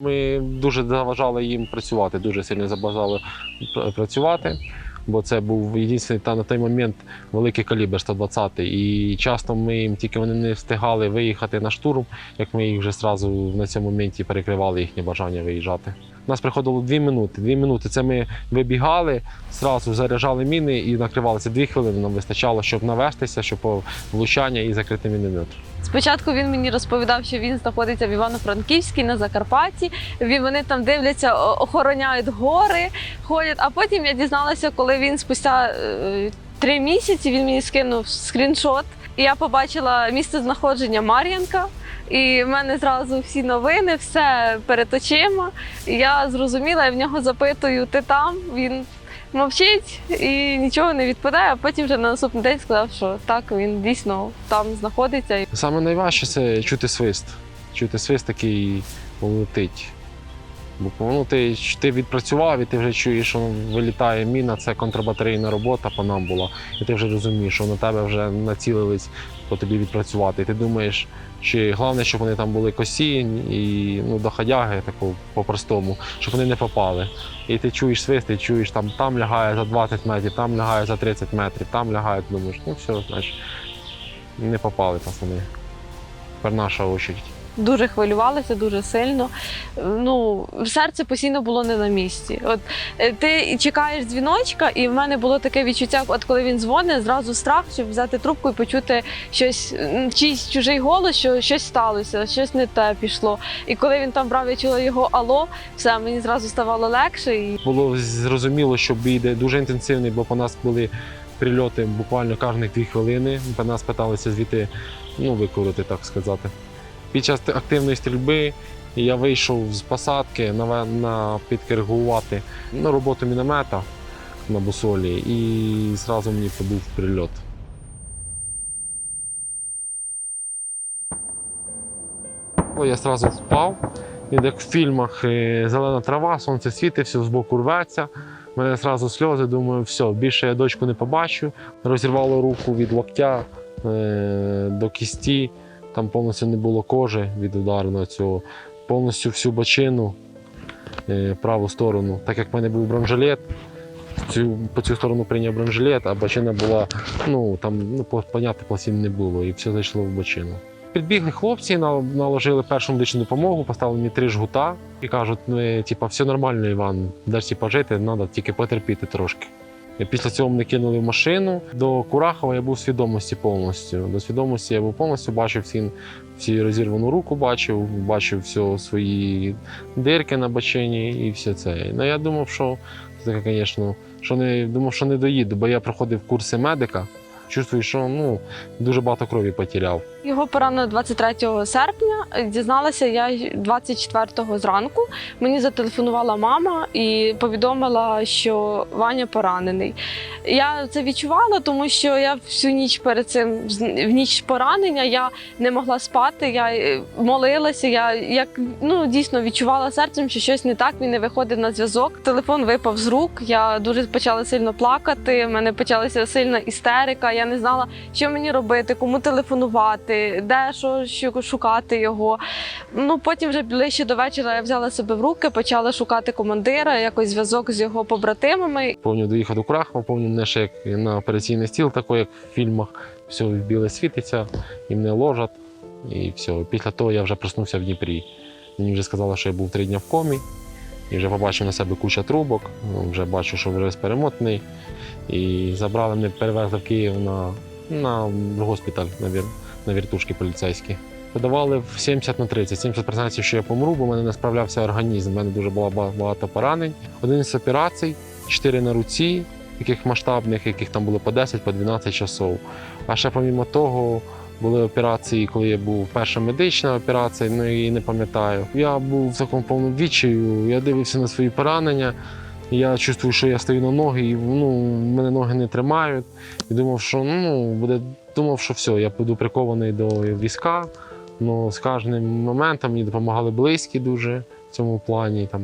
Ми дуже заважали їм працювати, дуже сильно заважали працювати, бо це був єдиний та на той момент великий калібр 120 І часто ми їм тільки вони не встигали виїхати на штурм, як ми їх вже зразу на цьому моменті перекривали їхнє бажання виїжджати. У нас приходило дві минути. Дві минути це ми вибігали, зразу заряджали міни і накривалися. Дві хвилини нам вистачало, щоб навестися, щоб влучання і закрити міномет. Спочатку він мені розповідав, що він знаходиться в Івано-Франківській на Закарпатті. Вони там дивляться, охороняють гори, ходять. А потім я дізналася, коли він спустя е, три місяці він мені скинув скріншот, і я побачила місце знаходження Мар'янка. І в мене зразу всі новини, все перед очима. Я зрозуміла, я в нього запитую, ти там? Він мовчить і нічого не відповідає. А потім вже на наступний день сказав, що так, він дійсно там знаходиться. Саме найважче це чути свист. Чути свист, який летить. Бо ну, ти, ти відпрацював і ти вже чуєш, що вилітає міна, це контрбатарейна робота по нам була. І ти вже розумієш, що на тебе вже націлились по тобі відпрацювати. І ти думаєш, чи головне, щоб вони там були косі і ну, доходяги тако по-простому, щоб вони не попали. І ти чуєш свист, і чуєш, там, там лягає за 20 метрів, там лягає за 30 метрів, там лягає, ти думаєш, ну все, значить, не попали пацани. Тепер наша очередь. Дуже хвилювалася, дуже сильно. Ну, серце постійно було не на місці. От е, ти чекаєш дзвіночка, і в мене було таке відчуття, от коли він дзвонить, зразу страх, щоб взяти трубку і почути щось, чийсь чужий голос, що щось сталося, щось не те пішло. І коли він там брав, я чула його алло, все мені зразу ставало легше. І Було зрозуміло, що бій йде дуже інтенсивний, бо по нас були прильоти буквально кожні дві хвилини. По нас питалися звідти ну, викурити, так сказати. Під час активної стрільби я вийшов з посадки на, на підкоригувати ну, роботу міномета на бусолі, і зразу мені побув прильот. Я одразу впав. І як в фільмах е, зелена трава, сонце світить, все збоку рветься. У мене одразу сльози, думаю, все, більше я дочку не побачу. Розірвало руку від локтя е, до кісті, там повністю не було кожи від удару цього, повністю всю бочину, е, праву сторону. Так як в мене був бронежилет, цю, по цю сторону прийняв бронежилет, а бочина була, ну там ну, по- поняти пластин не було, і все зайшло в бочину. Підбігли хлопці, наложили першу медичну допомогу, поставили мені три жгута і кажуть, ну, е, типа, все нормально, Іван, даш типа, жити, треба тільки потерпіти трошки. Після цього мене кинули в машину. До Курахова я був в свідомості повністю. До свідомості я був повністю, бачив всі, всі розірвану руку, бачив, бачив все свої дирки на бачині і все це. Ну я думав, що це звісно, що не думав, що не доїду, бо я проходив курси медика. Чувствую, що ну дуже багато крові потеряв. Його поранено 23 серпня. Дізналася я 24-го зранку. Мені зателефонувала мама і повідомила, що Ваня поранений. Я це відчувала, тому що я всю ніч перед цим, в ніч поранення, я не могла спати. Я е, молилася. Я як ну дійсно відчувала серцем, що щось не так. Він не виходив на зв'язок. Телефон випав з рук. Я дуже почала сильно плакати. У мене почалася сильна істерика. Я не знала, що мені робити, кому телефонувати, де що, шукати його. Ну потім вже ближче до вечора я взяла себе в руки, почала шукати командира, якось зв'язок з його побратимами. Повню доїхав до Курахова, повню мене ще як на операційний стіл, такий, як в фільмах. Все в біле світиться, і мене ложать. І все. Після того я вже проснувся в Дніпрі. Мені вже сказали, що я був три дні в комі. І вже побачив на себе куча трубок, вже бачу, що вже перемотаний. І забрали мене, перевезли в Київ на, на госпіталь на, вір, на віртушки поліцейські. Подавали в 70 на 30. 70% що я помру, бо в мене не справлявся організм. У мене дуже було багато поранень. Один з операцій, 4 на руці, яких масштабних, яких там було по 10, по 12 часов. А ще помімо того, були операції, коли я був перша медична операція, ну я її не пам'ятаю. Я був в такому повному відчаю, я дивився на свої поранення. Я чувствую, що я стою на ноги, і ну, мене ноги не тримають. І думав, що ну, буде, думав, що все, я буду прикований до війська. Ну, з кожним моментом мені допомагали близькі дуже в цьому плані. Там,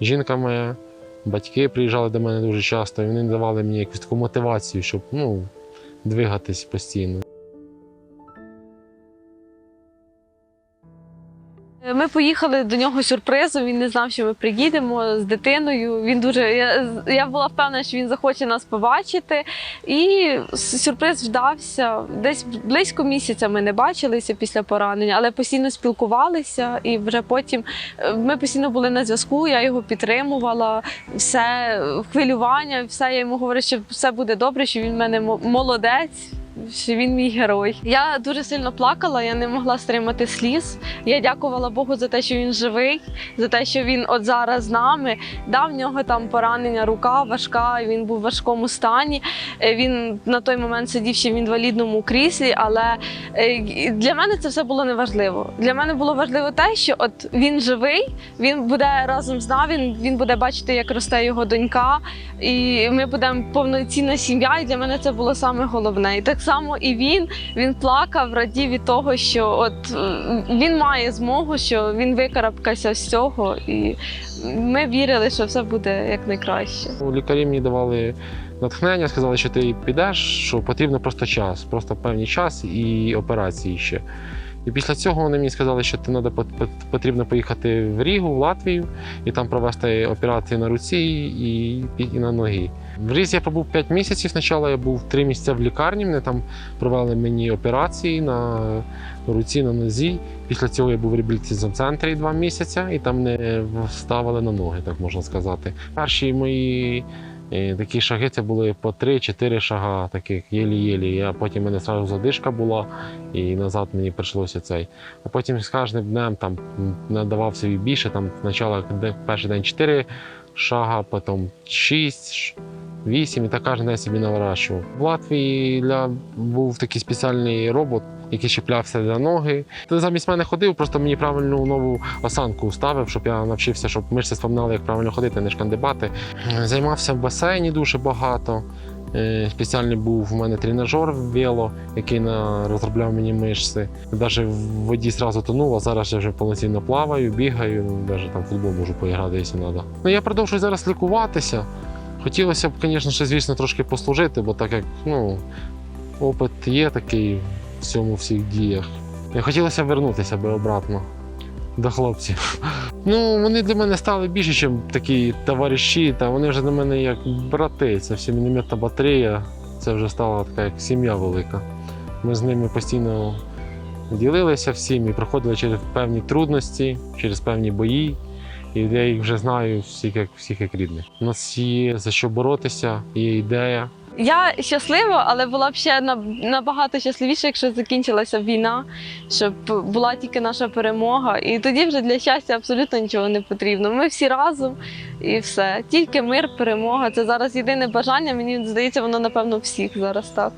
жінка моя, батьки приїжджали до мене дуже часто, і вони давали мені якусь таку мотивацію, щоб ну, двигатись постійно. Ми Ми поїхали до нього сюрпризом. Він не знав, що ми приїдемо з дитиною. Він дуже я, я була впевнена, що він захоче нас побачити. І сюрприз вдався. Десь близько місяця ми не бачилися після поранення, але постійно спілкувалися. І вже потім е, ми постійно були на зв'язку. Я його підтримувала, все е, хвилювання, все я йому говорила, що все буде добре, що він в мене молодець. Що він мій герой. Я дуже сильно плакала, я не могла стримати сліз. Я дякувала Богу за те, що він живий, за те, що він от зараз з нами. Да, в нього там поранення, рука важка, він був в важкому стані. Е, Він на той момент сидів ще в інвалідному кріслі, але е, для мене це все було неважливо. Для мене було важливо те, що от він живий, він буде разом з нами, він, він буде бачити, як росте його донька, і ми будемо повноцінна сім'я. І для мене це було саме головне. І так само і він він плакав, радів від того, що от е, він має змогу, що він викарабкався з цього, і ми вірили, що все буде як найкраще. Лікарі мені давали натхнення, сказали, що ти підеш, що потрібно просто час, просто певний час і операції ще. І після цього вони мені сказали, що ти потрібно поїхати в Рігу, в Латвію, і там провести операції на руці і, і, на ногі. В Різі я побув 5 місяців. Спочатку я був 3 місяці в лікарні, мене там провели мені операції на руці, на нозі. Після цього я був в реабілітаційному центрі 2 місяці, і там мене вставили на ноги, так можна сказати. Перші мої е, такі шаги це були по 3-4 шага, таких єлі-єлі. А потім мене одразу задишка була, і назад мені прийшлося цей. А потім з кожним днем там надавав собі більше. Там спочатку перший день 4 шага, потім 6, 8 і так кожен день собі наворачував. В Латвії для, був такий спеціальний робот, який чіплявся для ноги. Ти замість мене ходив, просто мені правильну нову осанку ставив, щоб я навчився, щоб мишці споминали, як правильно ходити, не шкандибати. Займався в басейні дуже багато. Е, Спеціальний був у мене тренажер вело, який розробляв мені мишці. Навіть в воді зразу тонув, а зараз я вже повноцінно плаваю, бігаю, навіть там футбол можу поіграти, якщо треба. Ну, я продовжую зараз лікуватися. Хотілося б, звісно, звісно, трошки послужити, бо так як ну, опит є такий цьому всіх діях. І хотілося вернутися би обратно до хлопців. Ну, вони для мене стали більше, ніж такі товариші, та вони вже для мене як брати. Це все мінометна батарея. Це вже стала така як сім'я велика. Ми з ними постійно ділилися всім і проходили через певні трудності, через певні бої. І я їх вже знаю всіх як всіх як рідних. У нас є за що боротися, є ідея. Я щаслива, але була б ще на- набагато щасливіше, якщо закінчилася війна, щоб була тільки наша перемога. І тоді вже для щастя абсолютно нічого не потрібно. Ми всі разом і все. Тільки мир, перемога. Це зараз єдине бажання. Мені здається, воно напевно всіх зараз так.